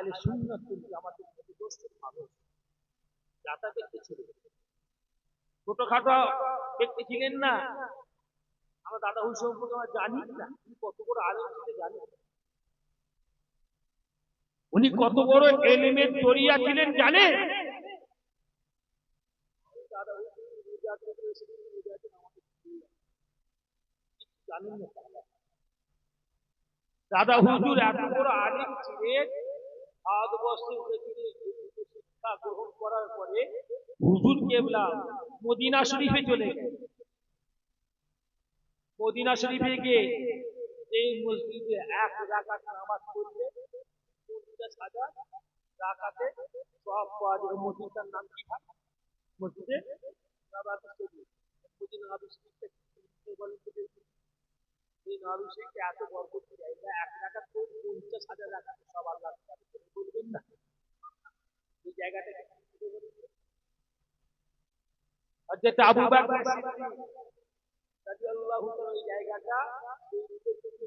আহলে সুন্নাত কিন্তু আমাদের ক্ষতিগ্রস্ত মানুষ। যাতা ব্যক্তি ছিলেন ছোটখাটো ব্যক্তি ছিলেন না। আমার দাদা হুই সম্পর্কে আমরা জানি না। কত বড় আলেম ছিলেন জানি উনি কত বড় এলিমের দরিয়া ছিলেন জানে। দাদা হুজুর এত বড় আলিম ছিলেন ভারতবর্ষে উঠেছিলেন শিক্ষা গ্রহণ করার পরে হুজুর কেবলা মদিনা শরীফে চলে মদিনা শরীফে গিয়ে এই মসজিদে এক রাকাত নামাজ পড়লে পঞ্চাশ হাজার রাকাতে সব পাওয়া যাবে মসজিদটার নাম কি মসজিদে নবাবী শরীফ মসজিদ নবাবী শরীফটা কি বলেন তো দেখি? এই নবাবী শরীফটা এত বরকত জায়গা এক রাকাত করে পঞ্চাশ হাজার রাকাতে সব আল্লাহ বলবেন না। এই জায়গাটা কি বলবেন? আর যেটা আবু বকর সিদ্দিক। রাদিয়াল্লাহু তাআলা ওই জায়গাটা এই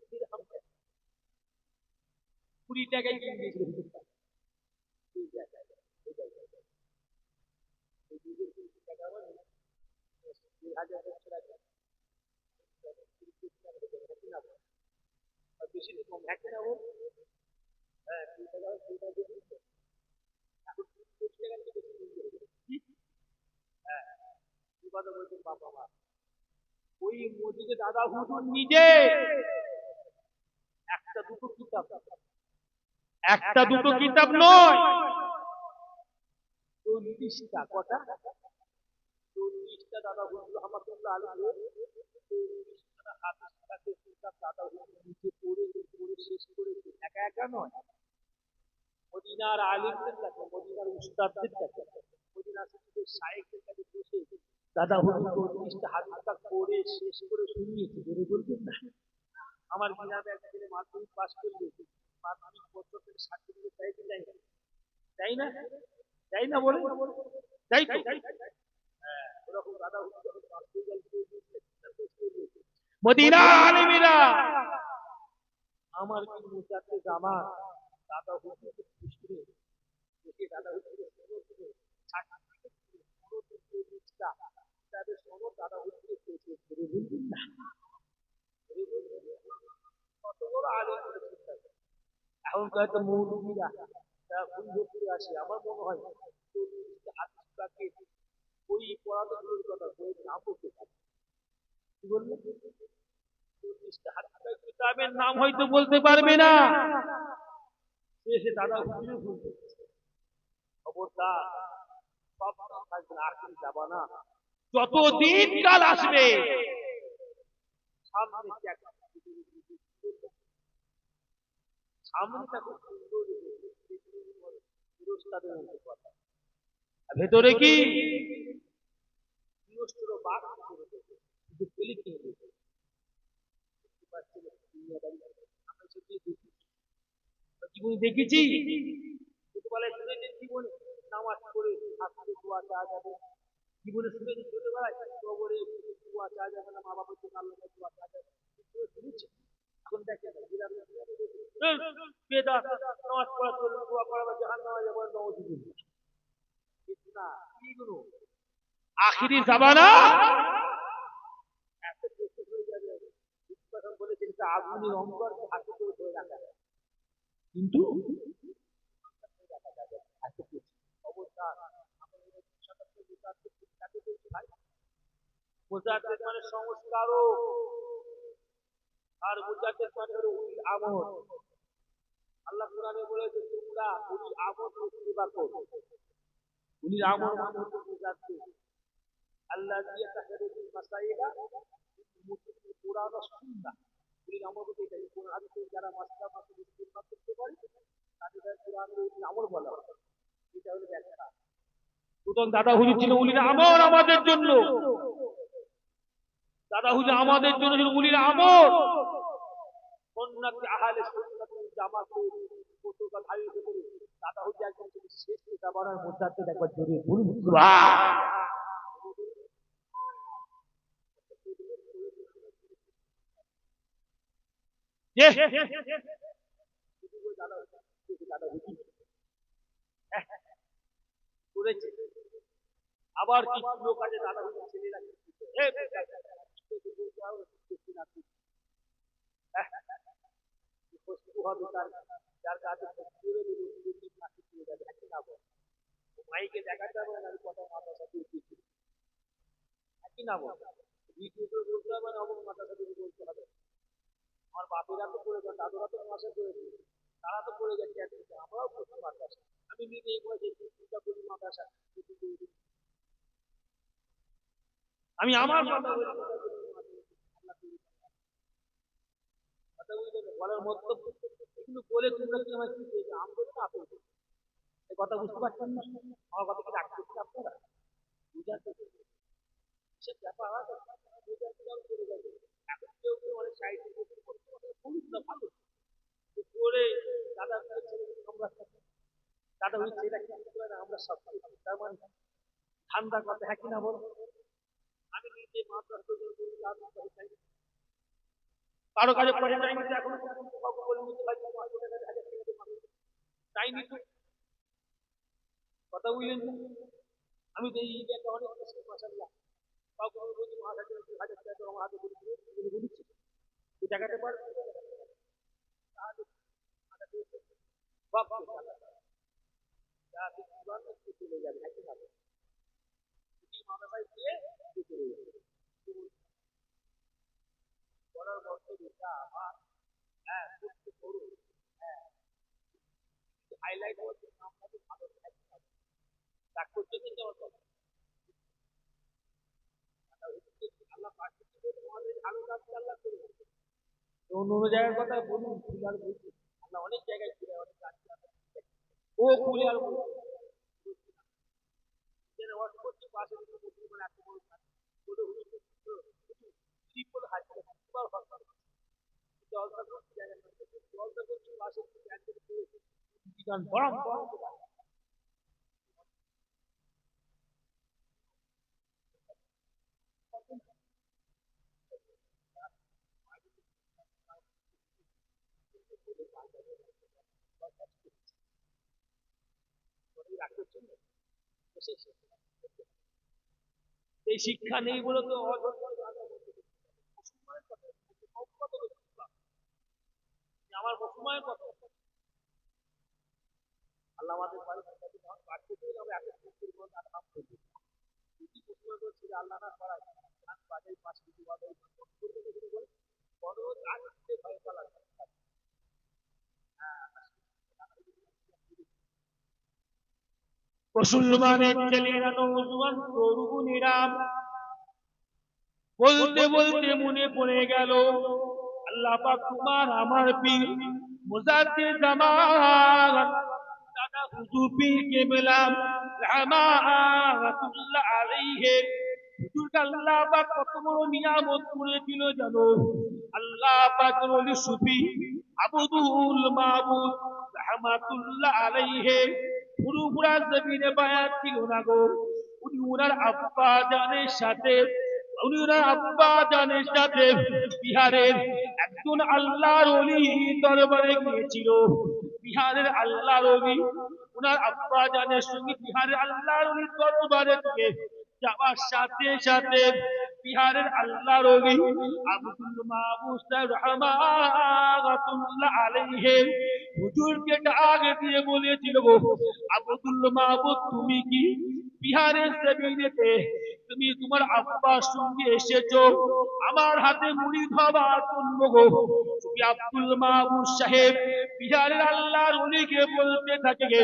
দিরহাম কুড়ি টাকায় কিনে দিয়েছিল হুজুরটা। এই জায়গাটা, এই জায়গাটা। এই দুইশো কুড়ি টাকা মানে দুই হাজার বছর আগে। আর একটা দুটো কিতাব একটা দুটো নয় চল্লিশটা দাদা হুজুর রহমতুল্লাহ আলী চল্লিশটা দাদা হুজুর নিজে পড়ে পড়ে শেষ করে শুনিয়েছে জোরে বলবেন না? আমার গ্রামে এক ছেলে মাধ্যমিক পাস করলে মাধ্যমিক বছর থেকে সার্টিফিকেট দেয় কি দেয় না? দেয় না বলে? দেয় তো। হ্যাঁ, ওরকম দাদা হুজুর যখন হয়ে গেল, কেউ দিয়েছে, কেউ দিয়েছে। মদিনা আলেমিরা আমার কি মুজাতে জামা দাদা খুশি দেখে তাদের না। না। কত বড়। এখন হয়তো মৌলবীরা তারা ভুল আসে আমার মনে হয় হাদিসটাকে বই পড়াতে কথা বইয়ের নাম বলতে পারে কি বললেন চল্লিশটা হাদিসটা কিতাবের নাম হয়তো বলতে পারবে না। সে দাদা হুজুরে ভুল খবরদার সব থাকবে না যাবা না। যত দিন কাল আসবে। সামনে পুরস্কারের মধ্যে কথা। ভেতরে কি? পুরস্কার বাদ করে দেবে শুধু পেলে কি হবে বুঝতে পারছি না, দুনিয়াদারি। আমরা দেখেছি? জীবনে। নামাজ শুনেছি ছোটবেলায় এখন নামাজ পড়া চলবে দোয়া করা। বা জাহান নামা যাবে না। এইগুলো আখিরি জামানা এত বেশি হয়ে যাবে বলেছেন আগুনের অঙ্গরকে হাতে করে ধরে রাখা যায়। কিন্তু? অবস্থান মুজাদ্দিদ মানে সংস্কারক। আর মুজাদ্দিদ মানে হলো উলিল আমর আল্লাহ কোরআনে বলেছে তোমরা উলিল আমর সেবা করো। উলিল আমর মানে হচ্ছে মুজাদ্দিদ আল্লাহ দিয়ে তাহলে মাসাইলা মুসলিম কোরআন সুন্নাহ উলিল আমর এটাই। কোরআন হাদিসে যারা মাসলা মাসুল ইস্তেমাল করতে পারে তাদের কোরআনের উলিল আমর বলা হয়। এটা হলো ব্যাখ্যা। সুতরাং দাদা হুজুর ছিল উলিল আমর আমাদের জন্য। দাদা হুজুর আমাদের জন্য ছিল সন্ন্যাতি আহলে পতাকা ধারী দাদা হুজুর ছিল শেষ একবার বলুন সুবহান। ये আবার কিছু লোক আছে দাদা হুজুর ছেলেরা মাইকে দেখাতে হবে না কথা মাথার সাথে একই না বল বলতে হবে না অমন মাথার সাথে বলতে হবে আমার বাপেরা তো যান দাদুরা তো মাসে করেছে তারা তো যাচ্ছে একদিকে আমরাও করছি মাদ্রাসা। আমি নিজে এই বয়সে চিন্তা করি মাদ্রাসা। আমি আমার? বলার মতলব কিন্তু বলে তোমরা কি আমার কি পেয়েছ? আমদের তো আপেল এই কথা বুঝতে পারছেন না? আমার কথা কি রাখতে আপনারা? বুঝাতে ব্যাপার বুঝাতে যাও যাবে ঠান্ডা হ্যাঁ কিনা বল আমি নিজে কারও কাছে পয়সা চাইনি তো এখনও পর্যন্ত তো ভাই তুমি পাঁচশো টাকা হাজার টাকা দিয়ে পাঠাও। চাইনি তো কথা বুঝলেন আমি তো এই অনেক কাউকে আমি আমার হ্যাঁ হ্যাঁ হাইলাইট কিন্তু আমার কথা আল্লাহ পাক কিছু করে তোমাদের ভালো কাজ আল্লাহ করে তো অন্য অন্য জায়গার কথা বলুন খুলে আর বলছি। আল্লাহ অনেক জায়গায় খুলে অনেক কাজ ও খুলে আর বলছি করছে পাশে এত বড় কাজ। বলে হুজুর তো ট্রিপল হাজিরা দুবার হক করে জলটা করছে জায়গা জলটা করছে পাশে থেকে একদম পেয়েছে গান বরম বরম করে গান। রাগ করছেন না? বসে এসে। এই শিক্ষা নেই বলে তো অযথা গাঁজা বলতে গেছে। মুসলমানের কথা, কত লোক শিক্ষা। যে আমার মুসলমানের কথা। আল্লাহ আমাদের বাড়তে আল্লাহ না করায় দেখে বলে বড় করতে ভয় পালা মুসলমানের ছেলেরা নৌজওয়ান তরুণীরা বলতে বলতে মনে পড়ে গেল আল্লাহ পাক তোমার আমার পীর মুজাদ্দিদ জামান দাদা হুজুর পীর কেবলা রাহমাতুল্লাহ আলাইহি। হুজুরকে আল্লাহ পাক কত বড় নিয়ামত করেছিল জানো? আল্লাহ পাক ওলি সুফি আবুদুল মাহমুদ রাহমাতুল্লাহ আলাইহি। পুরোপুরা জমিনে বায়াত ছিল না গো। উনি ওনার আব্বা জানের সাথে, উনি ওনার আব্বা জানের সাথে বিহারের একজন আল্লাহর অলি দরবারে গিয়েছিল। বিহারের আল্লাহর অলি ওনার আব্বা জানের সঙ্গে বিহারের আল্লাহর অলি দরবারে যাওয়ার সাথে সাথে বিহারের আল্লাহ রবি। আব্দুল মাহবুব রহমাতুল্লাহ আলাইহি হুজুরকে ডাক দিয়ে বলেছিল গো, আব্দুল মাহবুব তুমি কি বিহারের জমিনেতে তুমি তোমার আব্বার সঙ্গে এসেছ? আমার হাতে মুড়ি খাবার জন্য গো। তুমি আব্দুল মাহবুব সাহেব বিহারের আল্লাহর অলিকে বলতে থাকে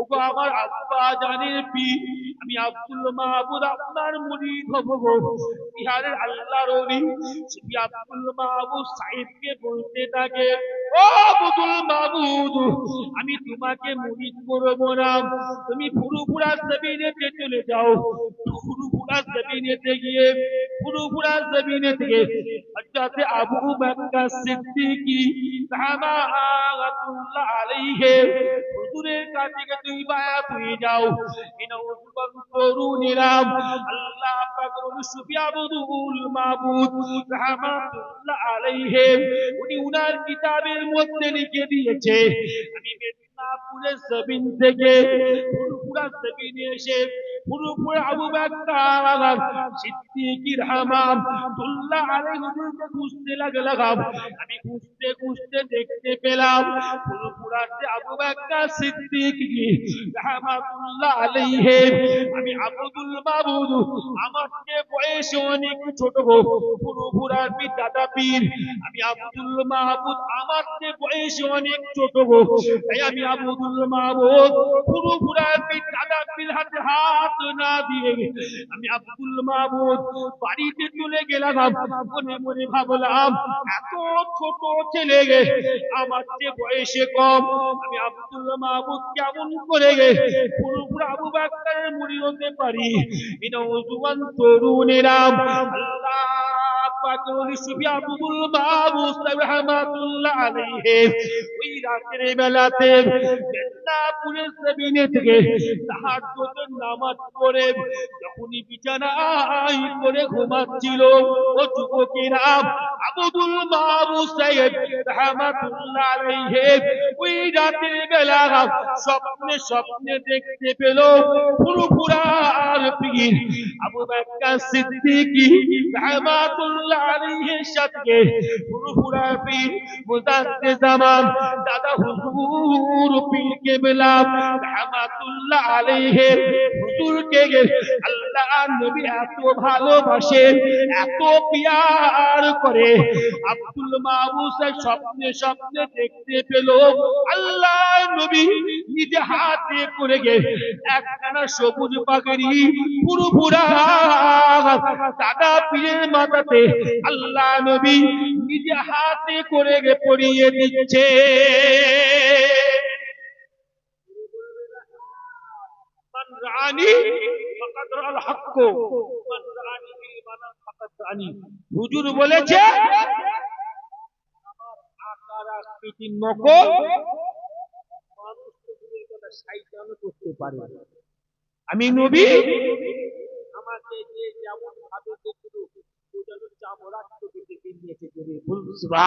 ওগো, আমার আব্বা জানের পি আমি আব্দুল মাহবুদ আপনার মুড়ি খাব গো। বিহারের আল্লাহর অলি তুমি আব্দুল মাহবুব সাহেবকে বলতে থাকে, ও আব্দুল মাহবুদ আমি তোমাকে মুহিত করব না। তুমি পুরোপুরা জমিনেতে চলে যাও। ফুরুপুরা জমিনেতে গিয়ে ফুরুপুরা জমিনে থেকে, হযরত আবু বকর সিদ্দিকী রাহমাতুল্লাহ আলাইহি, হুজুরের কাছে তুমি বায়াত হয়ে যাও। ইনা তরুণীরা আল্লাহ পাক রসুল আবদুল মাহবুদ রাহমাতুল্লাহ আলাইহি, উনি উনার কিতাবের মধ্যে লিখে দিয়েছে, আমি মেদিনীপুরের জমিন থেকে ফুরফুরা জমিনে এসে আমি খুঁজতে খুঁজতে আবু বাক্কার সিদ্দিক রাহমাতুল্লাহ আলাইহি। আমি আব্দুল মাবুদ, আমার চেয়ে বয়সে অনেক ছোট গো পুরোপুরার দাদা পীর। আমি আব্দুল মাহবুদ চেয়ে বয়সে অনেক ছোট তাই আমি আব্দুল মাহবুদ পুরোপুরার দাদা পীর হাতে হাত না দিয়ে আমি আব্দুল মাহবুদ বাড়িতে চলে গেলাম, মনে মনে ভাবলাম, এত ছোট ছেলে গে আমার চেয়ে বয়সে কম। আমি আব্দুল মাহবুদ কেমন করে গে পুরোপুরি আবু বাক্কারের মুড়ি হতে পারি? এটা নওজোয়ান তরুণেরা আল্লাহ ওলি সুফি আব্দুল মাহবুদ রহমাতুল্লাহ আলাইহি। রাতের বেলাতে মেদিনীপুরের জমিনে থেকে তাহাজ্জুদের নামাজ পড়ে, যখনই বিছানায় করে ঘুমাচ্ছিল, ও যুবকেরা আব্দুল মাহবুদ সাহেব রহমাতুল্লাহ আলাইহি ওই রাতের বেলা স্বপ্নে স্বপ্নে দেখতে পেল ফুরফুরার পীর আবু বকর সিদ্দিকী রহমাতুল্লাহ আলাইহির সাথে ফুরফুরার পীর মুজাদ্দিদ জামান দাদা হুজুর পীর কেবলা, রহমাতুল্লাহ আলাইহি। হুজুরকে আল্লাহ নবী এত ভালোবাসে, এত পিয়ার করে। আব্দুল মাহবুব স্বপ্নে স্বপ্নে দেখতে পেল। আল্লাহ নবী নিজে হাতে করে গে একখানা সবুজ পাগড়ি পুরোপুরা দাদা পীরের মাথাতে আল্লাহ নবী নিজে হাতে করে গে পরিয়ে দিচ্ছে। হুজুর বলেছে করতে আমি নবী আমাকে যেমন ভাবে দেখল ভুল বুঝবা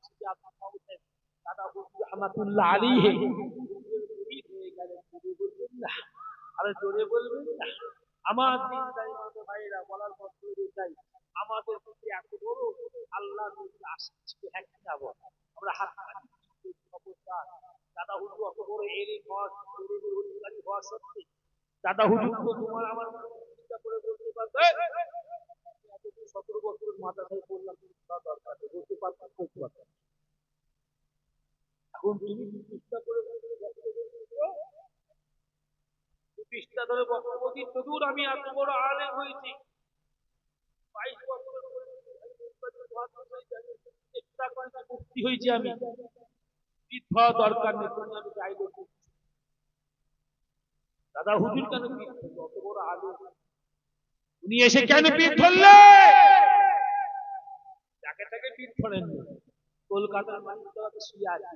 দাদা রহমাতুল্লাহ হয়ে আমার দিন তাই আমাদের ভাইরা এত বড় হ্যাঁ তোমার আমার চিন্তা করে বলতে পারবে সতেরো বছরের মাথা থেকে বললাম দরকার বলতে পারতাম করতে পারতাম এখন তুমি ধরে বক্তব্য তদুর আমি এত বড় আলেম হয়েছি। দাদা বড় আলেম উনি এসে কেন পিঠ ধরলে যাকে তাকে পিঠ ধরেন কলকাতার মানুষ শুয়ে আছে।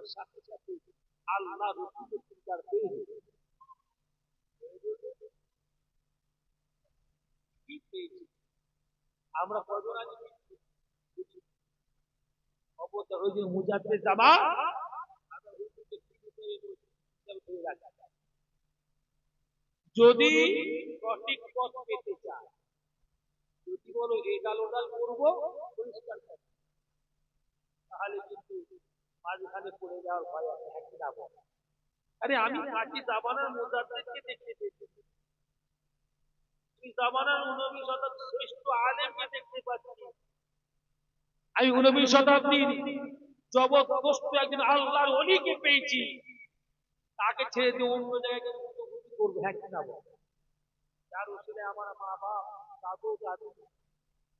বন্ধ সাথে সাথে আল্লাহ রসুলের চিন্তার পেয়ে আমরা যদি সঠিক পথ পেতে চায়, যদি বলো এডাল ওডাল করব, পরিষ্কার তাহলে কিন্তু মাঝখানে পড়ে যাওয়ার ভয় আছে একই না আরে আমি কাজী জামানার মুজাদ্দেদকে দেখতে পেয়েছি পেয়েছি। তাকে ছেড়ে দিয়ে অন্য জায়গায় হ্যাঁ আমার মা বাপ দাদু দাদু,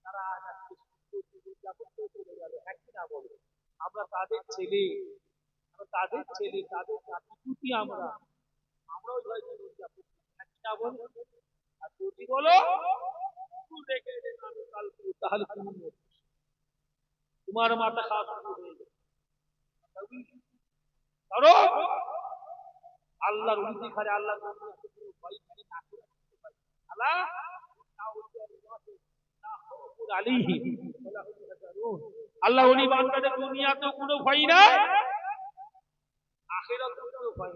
তারা হ্যাঁ আমরা তাদের ছেলে। তাদের ছেলে তাদের নাতিপুতি আমরা। তোমার মাথা খাওয়া শুরু হয়ে আল্লাহ আল্লাহ ওলি বান্দাদের দুনিয়াতেও কোনো ভয় নাই? কোনো ভয়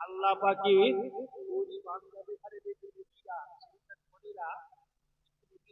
আল্লাহ পাকে বান্দাদের দেখে শয়তান বলেরা নবীরা ছেলেরা আত্মতৃপ্ত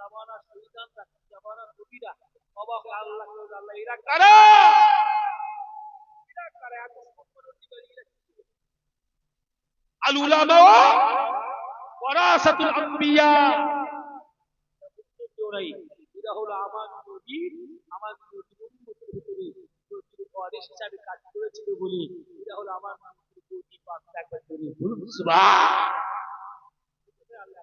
নূরের শরীর করে যাবে পরিপূর্ণ সুবহান এই এত সুন্দর থেকে নবীরা জামানা শহীদানরা জামানা নবীরা অবাক আল্লাহ আল্লাহ এরা কারা? এরা কারা? এত সুন্দর অধিকারী আল উলামা ওয়ারাসাতুল আম্বিয়া। কেউ এরা হলো আমার নবী আমার নবীর উম্মতের ভিতরে নবীর ওয়ারিস হিসাবে কাজ করেছিল বলি। এরা হলো আমার নবীর নবী পাক একবার বলি বলুন সুবহান। আল্লাহ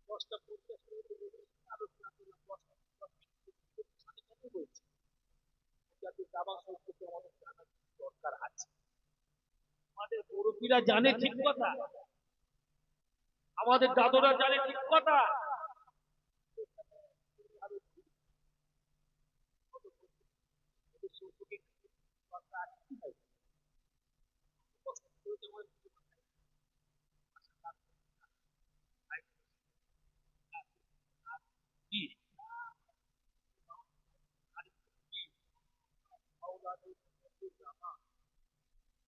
আমাদের মুরব্বীরা জানে ঠিক কথা। আমাদের দাদুরা জানে ঠিক কথা।